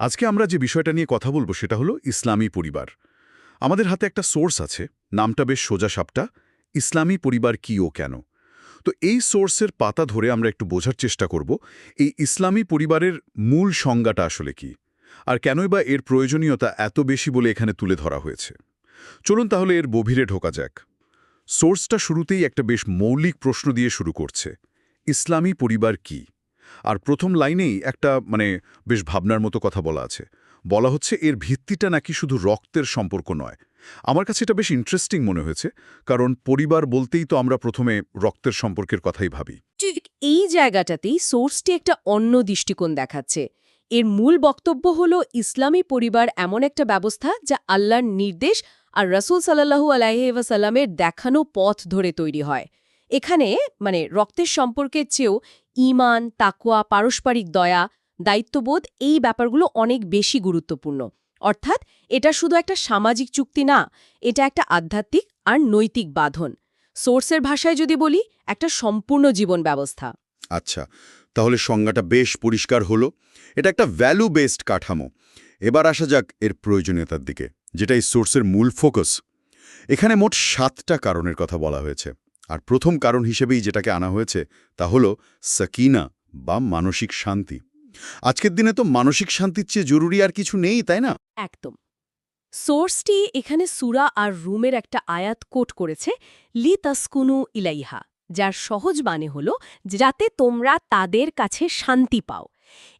আজকে আমরা যে বিষয়টা নিয়ে কথা বলব সেটা হলো ইসলামী পরিবার। আমাদের হাতে একটা সোর্স আছে, নামটা বেশ সোজা সাপটা, ইসলামী পরিবার কি ও কেন? তো এই সোর্সের পাতা ধরে আমরা একটু বোঝার চেষ্টা করব, এই ইসলামী পরিবারের মূল সংজ্ঞাটা আসলে কি? আর কেনই বা এর প্রয়োজনীয়তা এত বেশি বলে এখানে তুলে ধরা হয়েছে? চলুন তাহলে এর গভীরে ঢোকা যাক। সোর্সটা শুরুতেই একটা বেশ মৌলিক প্রশ্ন দিয়ে শুরু করছে, ইসলামী পরিবার কি? আর প্রথম লাইনেই একটা মানে বেশ ভাবনার মতো কথা বলা আছে। বলা হচ্ছে, এর ভিত্তিটা নাকি শুধু রক্তের সম্পর্ক নয়। আমার কাছে এটা বেশ ইন্টারেস্টিং মনে হয়েছে, কারণ পরিবার বলতেই তো আমরা প্রথমে রক্তের সম্পর্কের কথাই ভাবি। ঠিক এই জায়গাটাতেই সোর্সটি একটা অন্য দৃষ্টিকোণ দেখাচ্ছে। এর মূল বক্তব্য হল, ইসলামী পরিবার এমন একটা ব্যবস্থা যা আল্লাহর নির্দেশ আর রসুল সাল্লাহু আলাইসাল্লামের দেখানো পথ ধরে তৈরি হয়। এখানে মানে রক্তের সম্পর্কের চেয়েও ইমান তাকুয়া পারস্পরিক দয়া, দায়িত্ববোধ, এই ব্যাপারগুলো অনেক বেশি গুরুত্বপূর্ণ। অর্থাৎ এটা শুধু একটা সামাজিক চুক্তি না, এটা একটা আধ্যাত্মিক আর নৈতিক বাঁধন। সোর্সের ভাষায় যদি বলি, একটা সম্পূর্ণ জীবন ব্যবস্থা। আচ্ছা তাহলে সংজ্ঞাটা বেশ পরিষ্কার হলো। এটা একটা ভ্যালু বেসড কাঠামো। এবার আসা যাক এর প্রয়োজনীয়তার দিকে, যেটা এই সোর্সের মূল ফোকাস এখানে মোট সাতটা কারণের কথা বলা হয়েছে। আর প্রথম কারণ হিসেবেই যেটাকে আনা হয়েছে তা হলো সাকিনা বা মানসিক শান্তি। আজকের দিনে তো মানসিক শান্তির চেয়ে জরুরি আর কিছু নেই, তাই না? একদম। সোর্সটি এখানে সুরা আর রুমের একটা আয়াত কোট করেছে লি তাসকুনু ইলাইহা, যার সহজ মানে হল যাতে তোমরা তাদের কাছে শান্তি পাও।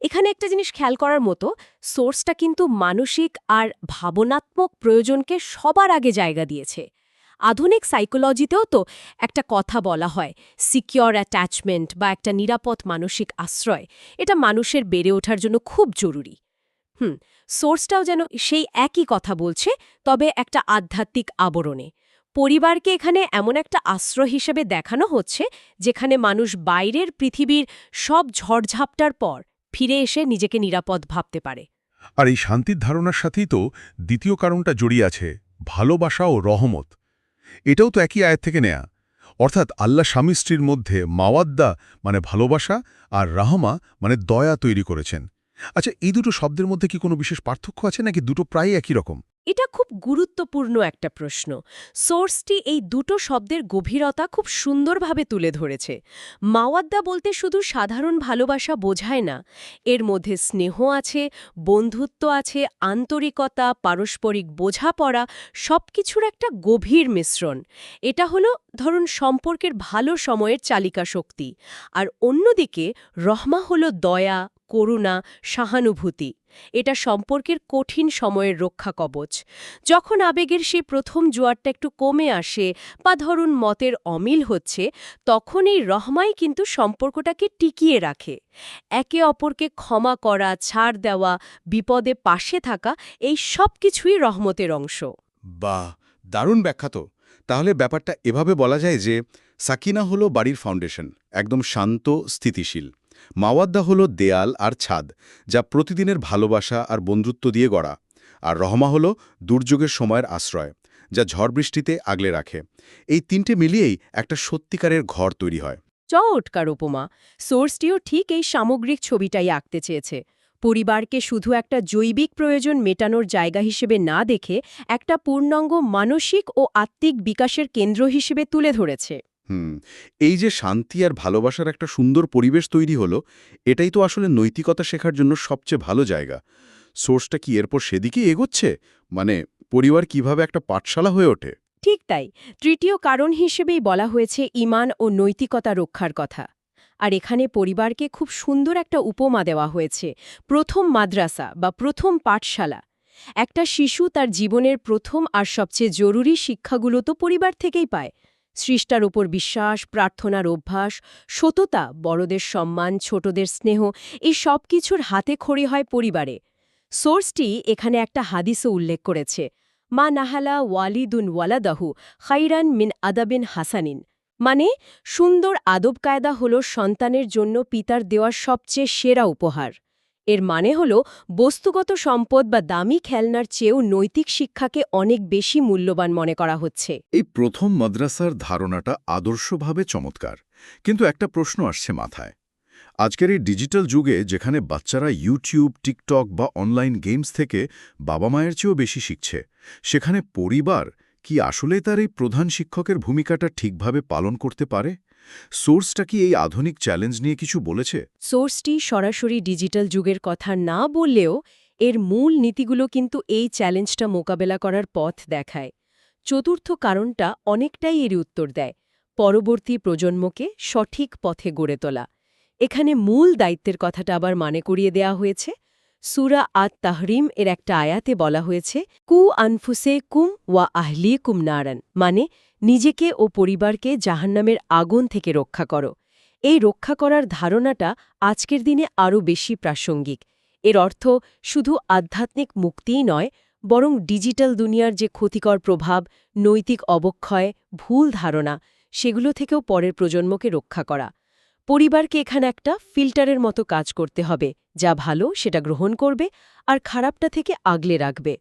এখানে একটা জিনিস খেয়াল করার মতো, সোর্সটা কিন্তু মানসিক আর ভাবনাত্মক প্রয়োজনকে সবার আগে জায়গা দিয়েছে। আধুনিক সাইকোলজিতেও তো একটা কথা বলা হয় সিকিওর অ্যাটাচমেন্ট বা একটা নিরাপদ মানসিক আশ্রয়। এটা মানুষের বেড়ে ওঠার জন্য খুব জরুরি। হুম সোর্সটাও যেন সেই একই কথা বলছে, তবে একটা আধ্যাত্মিক আবরণে। পরিবারকে এখানে এমন একটা আশ্রয় হিসেবে দেখানো হচ্ছে, যেখানে মানুষ বাইরের পৃথিবীর সব ঝড়ঝাপটার পর ফিরে এসে নিজেকে নিরাপদ ভাবতে পারে। আর এই শান্তির ধারণার সাথেই তো দ্বিতীয় কারণটা জড়িয়ে আছে, ভালোবাসা ও রহমত। এটাও তো একই আয়ের থেকে নেয়া। অর্থাৎ আল্লাহ স্বামী স্ত্রীর মধ্যে মাওয়াদ্দা মানে ভালোবাসা আর রাহমা মানে দয়া তৈরি করেছেন। আচ্ছা এই দুটো শব্দের মধ্যে কি কোনো বিশেষ পার্থক্য আছে নাকি দুটো প্রায় একই রকম? এটা খুব গুরুত্বপূর্ণ একটা প্রশ্ন। সোর্সটি এই দুটো শব্দের গভীরতা খুব সুন্দরভাবে তুলে ধরেছে। মাওয়াদ্দা বলতে শুধু সাধারণ ভালোবাসা বোঝায় না, এর মধ্যে স্নেহ আছে, বন্ধুত্ব আছে, আন্তরিকতা, পারস্পরিক বোঝাপড়া সবকিছুর একটা গভীর মিশ্রণ। এটা হলো ধরুন সম্পর্কের ভালো সময়ের চালিকা শক্তি। আর অন্যদিকে রহমা হলো দয়া করুণা, সহানুভূতি। এটা সম্পর্কের কঠিন সময়ের রক্ষা কবচ। যখন আবেগের সে প্রথম জোয়ারটা একটু কমে আসে বা ধরুন মতের অমিল হচ্ছে, তখন এই রহমাই কিন্তু সম্পর্কটাকে টিকিয়ে রাখে। একে অপরকে ক্ষমা করা, ছাড় দেওয়া, বিপদে পাশে থাকা, এই সব কিছুই রহমতের অংশ। বাহ, দারুণ ব্যাখ্যা তো। তাহলে ব্যাপারটা এভাবে বলা যায় যে, সাকিনা হলো বাড়ির ফাউন্ডেশন, একদম শান্ত, স্থিতিশীল। মাওয়াদ্দা হলো দেয়াল আর ছাদ, যা প্রতিদিনের ভালোবাসা আর বন্ধুত্ব দিয়ে গড়া, আর রহমা হলো দুর্যোগের সময়ের আশ্রয়, যা ঝড় বৃষ্টিতে আগলে রাখে। এই তিনটে মিলিয়েই একটা সত্যিকারের ঘর তৈরি হয়। চটকার উপমা। সোর্সটিও ঠিক এই সামগ্রিক ছবিটাই আঁকতে চেয়েছে। পরিবারকে শুধু একটা জৈবিক প্রয়োজন মেটানোর জায়গা হিসেবে না দেখে একটা পূর্ণাঙ্গ মানসিক ও আত্মিক বিকাশের কেন্দ্র হিসেবে তুলে ধরেছে। হুম, এই যে শান্তি আর ভালোবাসার একটা সুন্দর পরিবেশ তৈরি হলো, এটাই তো আসলে নৈতিকতা শেখার জন্য সবচেয়ে ভালো জায়গা। সোর্সটা কি এরপর সেদিকে এগোচ্ছে? মানে পরিবার কীভাবে একটা পাঠশালা হয়ে ওঠে? ঠিক তাই, তৃতীয় কারণ হিসেবেই বলা হয়েছে ইমান ও নৈতিকতা রক্ষার কথা। আর এখানে পরিবারকে খুব সুন্দর একটা উপমা দেওয়া হয়েছে, প্রথম মাদ্রাসা বা প্রথম পাঠশালা। একটা শিশু তার জীবনের প্রথম আর সবচেয়ে জরুরি শিক্ষাগুলো তো পরিবার থেকেই পায়। সৃষ্টার ওপর বিশ্বাস, প্রার্থনার অভ্যাস, সততা, বড়দের সম্মান, ছোটদের স্নেহ, এই সব কিছুর হাতে খড়ি হয় পরিবারে। সোর্সটি এখানে একটা হাদিসও উল্লেখ করেছে। মা নাহালা ওয়ালিদুন ওয়ালাদাহু খাইরান মিন আদাবিন হাসানিন। মানে সুন্দর আদব কায়দা হল সন্তানের জন্য পিতার দেওয়ার সবচেয়ে সেরা উপহার। এর মানে হল, বস্তুগত সম্পদ বা দামি খেলনার চেয়েও নৈতিক শিক্ষাকে অনেক বেশি মূল্যবান মনে করা হচ্ছে। এই প্রথম মাদ্রাসার ধারণাটা আদর্শভাবে চমৎকার। কিন্তু একটা প্রশ্ন আসছে মাথায়। আজকের এই ডিজিটাল যুগে যেখানে বাচ্চারা ইউটিউব, টিকটক বা অনলাইন গেমস থেকে বাবা মায়ের চেয়েও বেশি শিখছে, সেখানে পরিবার কি আসলে তার এই প্রধান শিক্ষকের ভূমিকাটা ঠিকভাবে পালন করতে পারে? সোর্সটা কি এই আধুনিক চ্যালেঞ্জ নিয়ে কিছু বলেছে? সোর্সটি সরাসরি ডিজিটাল যুগের কথা না বললেও এর মূল নীতিগুলো কিন্তু এই চ্যালেঞ্জটা মোকাবেলা করার পথ দেখায়। চতুর্থ কারণটা অনেকটাই এর উত্তর দেয়। পরবর্তী প্রজন্মকে সঠিক পথে গড়ে তোলা। এখানে মূল দায়িত্বের কথাটা আবার মানে করিয়ে দেয়া হয়েছে। সুরা আত তাহরিম এর একটা আয়াতে বলা হয়েছে, কু আনফুসে কুম ওয়া আহলি কুম নারান। মানে নিজেকে ও পরিবারকে জাহান্নামের আগুন থেকে রক্ষা করো। এই রক্ষা করার ধারণাটা আজকের দিনে আরও বেশি প্রাসঙ্গিক। এর অর্থ শুধু আধ্যাত্মিক মুক্তিই নয়, বরং ডিজিটাল দুনিয়ার যে ক্ষতিকর প্রভাব, নৈতিক অবক্ষয়, ভুল ধারণা, সেগুলো থেকেও পরের প্রজন্মকে রক্ষা করা। পরিবারকে এখানে একটা ফিল্টারের মতো কাজ করতে হবে, যা ভালো সেটা গ্রহণ করবে আর খারাপটা থেকে আগলে রাখবে।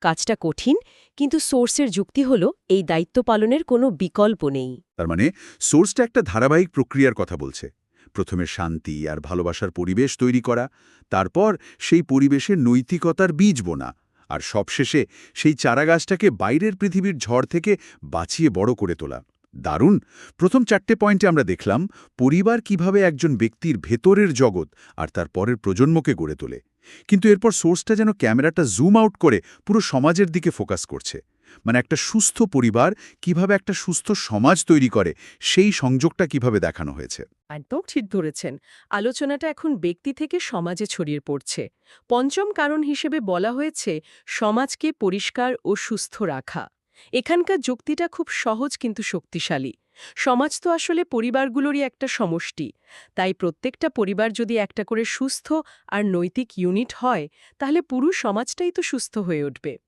কাজটা কঠিন, কিন্তু সোর্সের যুক্তি হল এই দায়িত্ব পালনের কোনো বিকল্প নেই। তার মানে সোর্সটা একটা ধারাবাহিক প্রক্রিয়ার কথা বলছে। প্রথমে শান্তি আর ভালোবাসার পরিবেশ তৈরি করা, তারপর সেই পরিবেশে নৈতিকতার বীজ বোনা, আর সবশেষে সেই চারাগাছটাকে বাইরের পৃথিবীর ঝড় থেকে বাঁচিয়ে বড় করে তোলা। দারুণ! প্রথম চারটে পয়েন্টে আমরা দেখলাম, পরিবার কীভাবে একজন ব্যক্তির ভেতরের জগৎ আর তার পরের প্রজন্মকে গড়ে তোলে। কিন্তু এরপর সোর্সটা যেন ক্যামেরাটা জুম আউট করে পুরো সমাজের দিকে ফোকাস করছে। মানে একটা সুস্থ পরিবার কীভাবে একটা সুস্থ সমাজ তৈরি করে, সেই সংযোগটা কীভাবে দেখানো হয়েছে। একদম ঠিক ধরেছেন। আলোচনাটা এখন ব্যক্তি থেকে সমাজে ছড়িয়ে পড়ছে। পঞ্চম কারণ হিসেবে বলা হয়েছে, সমাজকে পরিষ্কার ও সুস্থ রাখা। এখানকার যুক্তিটা খুব সহজ কিন্তু শক্তিশালী। সমাজ তো আসলে পরিবারগুলোরই একটা সমষ্টি। তাই প্রত্যেকটা পরিবার যদি একটা করে সুস্থ আর নৈতিক ইউনিট হয়, তাহলে পুরো সমাজটাই তো সুস্থ হয়ে উঠবে।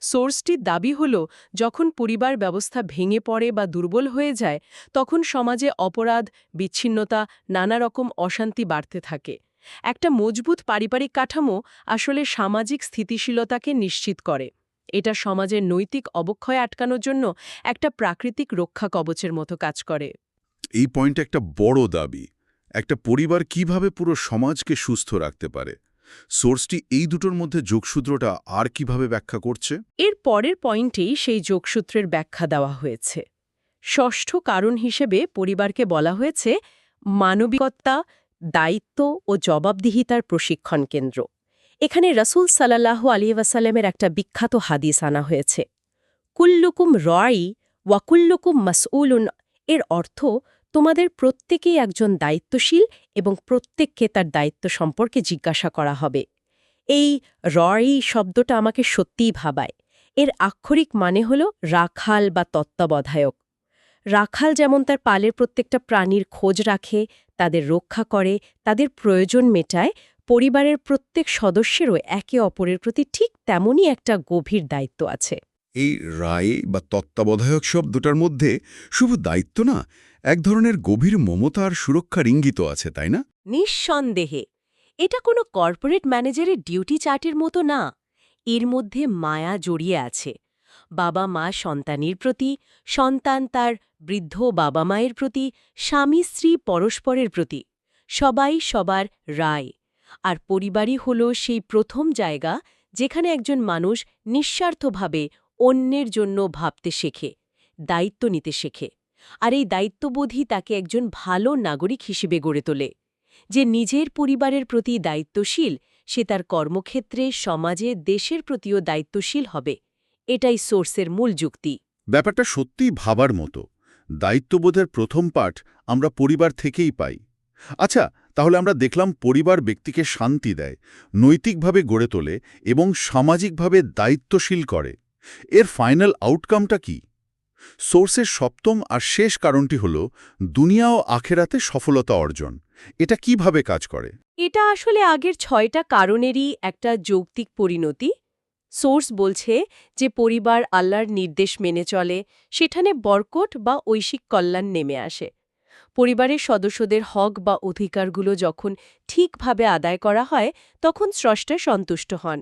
সোর্সটির দাবি হল, যখন পরিবার ব্যবস্থা ভেঙে পড়ে বা দুর্বল হয়ে যায়, তখন সমাজে অপরাধ, বিচ্ছিন্নতা নানা রকম অশান্তি বাড়তে থাকে। একটা মজবুত পারিবারিক কাঠামো আসলে সামাজিক স্থিতিশীলতাকে নিশ্চিত করে। এটা সমাজের নৈতিক অবক্ষয় আটকানোর জন্য একটা প্রাকৃতিক রক্ষা কবচের মতো কাজ করে। এই পয়েন্ট একটা বড় দাবি একটা পরিবার কীভাবে পুরো সমাজকে সুস্থ রাখতে পারে? সোর্সটি এই দুটোর মধ্যে যোগসূত্রটা আর কীভাবে ব্যাখ্যা করছে? এর পরের পয়েন্টেই সেই যোগসূত্রের ব্যাখ্যা দেওয়া হয়েছে। ষষ্ঠ কারণ হিসেবে পরিবারকে বলা হয়েছে মানবিকতা দায়িত্ব ও জবাবদিহিতার প্রশিক্ষণ কেন্দ্র। এখানে রসুল সাল্লাহ আলী ওয়াসাল্লামের একটা বিখ্যাত হাদিস আনা হয়েছে। কুল্লুকুম রয়ি ওয়াকুল্লুকুম মাসউলুন, এর অর্থ তোমাদের প্রত্যেকেই একজন দায়িত্বশীল এবং প্রত্যেককে তার দায়িত্ব সম্পর্কে জিজ্ঞাসা করা হবে। এই রয়ি শব্দটা আমাকে সত্যিই ভাবায়। এর আক্ষরিক মানে হল রাখাল বা তত্ত্বাবধায়ক। রাখাল যেমন তার পালের প্রত্যেকটা প্রাণীর খোঁজ রাখে, তাদের রক্ষা করে, তাদের প্রয়োজন মেটায় পরিবারের প্রত্যেক সদস্যেরও একে অপরের প্রতি ঠিক তেমনই একটা গভীর দায়িত্ব আছে। এই রায় বা তত্ত্বাবধায়ক শব্দটার মধ্যে শুধু দায়িত্ব না এক ধরনের গভীর মমতার সুরক্ষার ইঙ্গিত আছে তাই না? নিঃসন্দেহে। এটা কোনো কর্পোরেট ম্যানেজারের ডিউটি চার্টের মতো না। এর মধ্যে মায়া জড়িয়ে আছে। বাবা মা সন্তানের প্রতি সন্তান তার বৃদ্ধ বাবা মায়ের প্রতি স্বামী স্ত্রী পরস্পরের প্রতি। সবাই সবার রায়। আর পরিবারই হল সেই প্রথম জায়গা যেখানে একজন মানুষ নিঃস্বার্থভাবে অন্যের জন্য ভাবতে শেখে, দায়িত্ব নিতে শেখে। আর এই দায়িত্ববোধই তাকে একজন ভালো নাগরিক হিসেবে গড়ে তোলে। যে নিজের পরিবারের প্রতি দায়িত্বশীল, সে তার কর্মক্ষেত্রে, সমাজে, দেশের প্রতিও দায়িত্বশীল হবে। এটাই সোর্সের মূল যুক্তি। ব্যাপারটা সত্যিই ভাবার মতো। দায়িত্ববোধের প্রথম পাঠ আমরা পরিবার থেকেই পাই। আচ্ছা তাহলে আমরা দেখলাম পরিবার ব্যক্তিকে শান্তি দেয়, নৈতিকভাবে গড়ে তোলে এবং সামাজিকভাবে দায়িত্বশীল করে। এর ফাইনাল আউটকামটা কি? সোর্সের সপ্তম আর শেষ কারণটি হল দুনিয়া ও আখেরাতে সফলতা অর্জন। এটা কীভাবে কাজ করে? এটা আসলে আগের ছয়টা কারণেরই একটা যৌক্তিক পরিণতি। সোর্স বলছে যে পরিবার আল্লাহর নির্দেশ মেনে চলে, সেখানে বরকট বা ঐশিক কল্যাণ নেমে আসে। পরিবারের সদস্যদের হক বা অধিকারগুলো যখন ঠিকভাবে আদায় করা হয় তখন স্রষ্টা সন্তুষ্ট হন।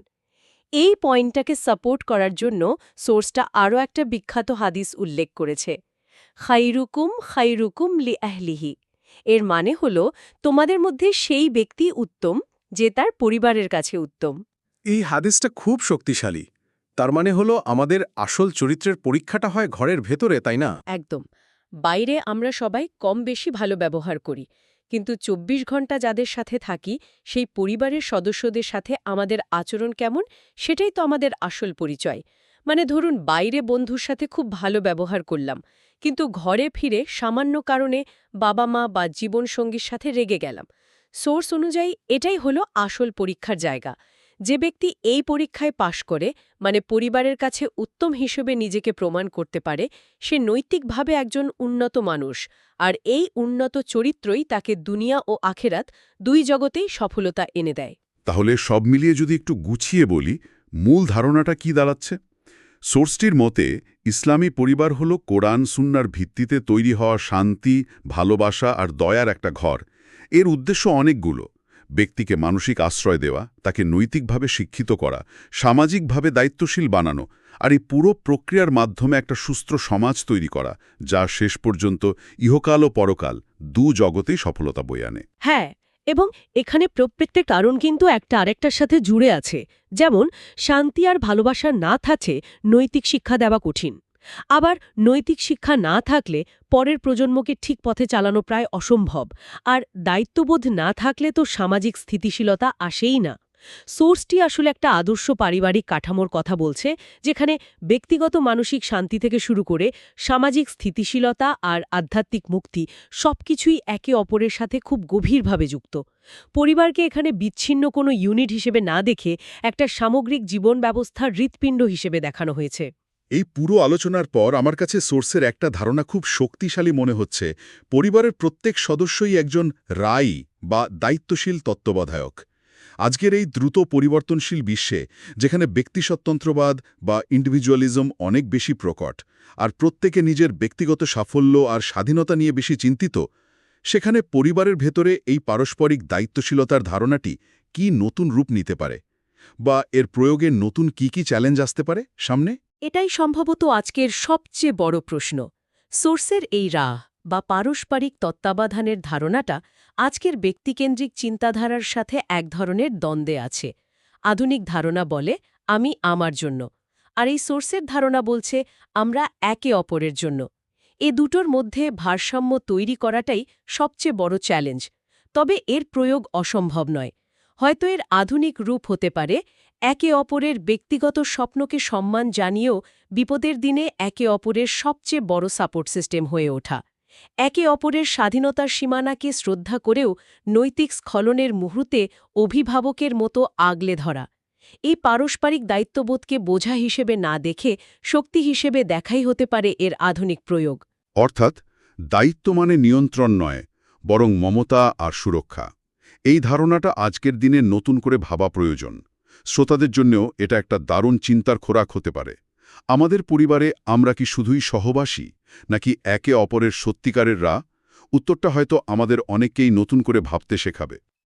এই পয়েন্টটাকে সাপোর্ট করার জন্য সোর্সটা আরও একটা বিখ্যাত হাদিস উল্লেখ করেছে। খাইরুকুম খাইরুকুম লি আহলিহি। এর মানে হল তোমাদের মধ্যে সেই ব্যক্তি উত্তম যে তার পরিবারের কাছে উত্তম। এই হাদিসটা খুব শক্তিশালী। তার মানে হলো আমাদের আসল চরিত্রের পরীক্ষাটা হয় ঘরের ভেতরে তাই না? একদম। বাইরে আমরা সবাই কম বেশি ভালো ব্যবহার করি, কিন্তু ২৪ ঘণ্টা যাদের সাথে থাকি, সেই পরিবারের সদস্যদের সাথে আমাদের আচরণ কেমন, সেটাই তো আমাদের আসল পরিচয়। মানে ধরুন, বাইরে বন্ধুর সাথে খুব ভালো ব্যবহার করলাম, কিন্তু ঘরে ফিরে সামান্য কারণে বাবা মা বা জীবনসঙ্গীর সাথে রেগে গেলাম। সোর্স অনুযায়ী এটাই হলো আসল পরীক্ষার জায়গা। যে ব্যক্তি এই পরীক্ষায় পাশ করে মানে পরিবারের কাছে উত্তম হিসেবে নিজেকে প্রমাণ করতে পারে, সে নৈতিকভাবে একজন উন্নত মানুষ। আর এই উন্নত চরিত্রই তাকে দুনিয়া ও আখেরাত দুই জগতেই সফলতা এনে দেয়। তাহলে সব মিলিয়ে যদি একটু গুছিয়ে বলি, মূল ধারণাটা কি দাঁড়াচ্ছে? সোর্সটির মতে, ইসলামী পরিবার হল কোরআন সুন্নার ভিত্তিতে তৈরি হওয়া শান্তি, ভালোবাসা আর দয়ার একটা ঘর। এর উদ্দেশ্য অনেকগুলো। ব্যক্তিকে মানসিক আশ্রয় দেওয়া, তাকে নৈতিকভাবে শিক্ষিত করা, সামাজিকভাবে দায়িত্বশীল বানানো আর এই পুরো প্রক্রিয়ার মাধ্যমে একটা সুস্থ সমাজ তৈরি করা, যা শেষ পর্যন্ত ইহকাল ও পরকাল দু জগতেই সফলতা বয়ে আনে। হ্যাঁ এবং এখানে প্রত্যেকটা কারণ কিন্তু একটা আরেকটার সাথে জুড়ে আছে। যেমন, শান্তি আর ভালোবাসা না থাকছে নৈতিক শিক্ষা দেওয়া কঠিন। আবার নৈতিক শিক্ষা না থাকলে পরের প্রজন্মকে ঠিক পথে চালানো প্রায় অসম্ভব, আর দায়িত্ববোধ না থাকলে তো সামাজিক স্থিতিশীলতা আসেই না। সোর্সটি আসলে একটা আদর্শ পারিবারিক কাঠামোর কথা বলছে, যেখানে ব্যক্তিগত মানসিক শান্তি থেকে শুরু করে সামাজিক স্থিতিশীলতা আর আধ্যাত্মিক মুক্তি সবকিছুই একে অপরের সাথে খুব গভীরভাবে যুক্ত। পরিবারকে এখানে বিচ্ছিন্ন কোনো ইউনিট হিসেবে না দেখে একটা সামগ্রিক জীবন ব্যবস্থার হৃৎপিণ্ড হিসেবে দেখানো হয়েছে। এই পুরো আলোচনার পর আমার কাছে সোর্সের একটা ধারণা খুব শক্তিশালী মনে হচ্ছে। পরিবারের প্রত্যেক সদস্যই একজন রাই বা দায়িত্বশীল তত্ত্বাবধায়ক। আজকের এই দ্রুত পরিবর্তনশীল বিশ্বে, যেখানে ব্যক্তিস্বতন্ত্রবাদ বা ইন্ডিভিজুয়ালিজম অনেক বেশি প্রকট, আর প্রত্যেকে নিজের ব্যক্তিগত সাফল্য আর স্বাধীনতা নিয়ে বেশি চিন্তিত, সেখানে পরিবারের ভেতরে এই পারস্পরিক দায়িত্বশীলতার ধারণাটি কি নতুন রূপ নিতে পারে? বা এর প্রয়োগে নতুন কি কি চ্যালেঞ্জ আসতে পারে? সামনে এটাই সম্ভবত আজকের সবচেয়ে বড় প্রশ্ন। সোর্সের এই রাহ বা পারস্পরিক তত্ত্বাবধানের ধারণাটা আজকের ব্যক্তিকেন্দ্রিক চিন্তাধারার সাথে এক ধরনের দ্বন্দ্বে আছে। আধুনিক ধারণা বলে, আমি আমার জন্য। আর এই সোর্সের ধারণা বলছে, আমরা একে অপরের জন্য। এ দুটোর মধ্যে ভারসাম্য তৈরি করাটাই সবচেয়ে বড় চ্যালেঞ্জ। তবে এর প্রয়োগ অসম্ভব নয়। হয়তো এর আধুনিক রূপ হতে পারে একে অপরের ব্যক্তিগত স্বপ্নকে সম্মান জানিয়েও বিপদের দিনে একে অপরের সবচেয়ে বড় সাপোর্ট সিস্টেম হয়ে ওঠা। একে অপরের স্বাধীনতার সীমানাকে শ্রদ্ধা করেও নৈতিক স্খলনের মুহূর্তে অভিভাবকের মতো আগলে ধরা। এই পারস্পরিক দায়িত্ববোধকে বোঝা হিসেবে না দেখে শক্তি হিসেবে দেখাই হতে পারে এর আধুনিক প্রয়োগ। অর্থাৎ দায়িত্ব মানে নিয়ন্ত্রণ নয়, বরং মমতা আর সুরক্ষা। এই ধারণাটা আজকের দিনে নতুন করে ভাবা প্রয়োজন। শ্রোতাদের জন্যও এটা একটা দারুণ চিন্তার খোরাক হতে পারে। আমাদের পরিবারে আমরা কি শুধুই সহবাসী, নাকি একে অপরের সত্যিকারের রা উত্তরটা হয়তো আমাদের অনেককেই নতুন করে ভাবতে শেখাবে।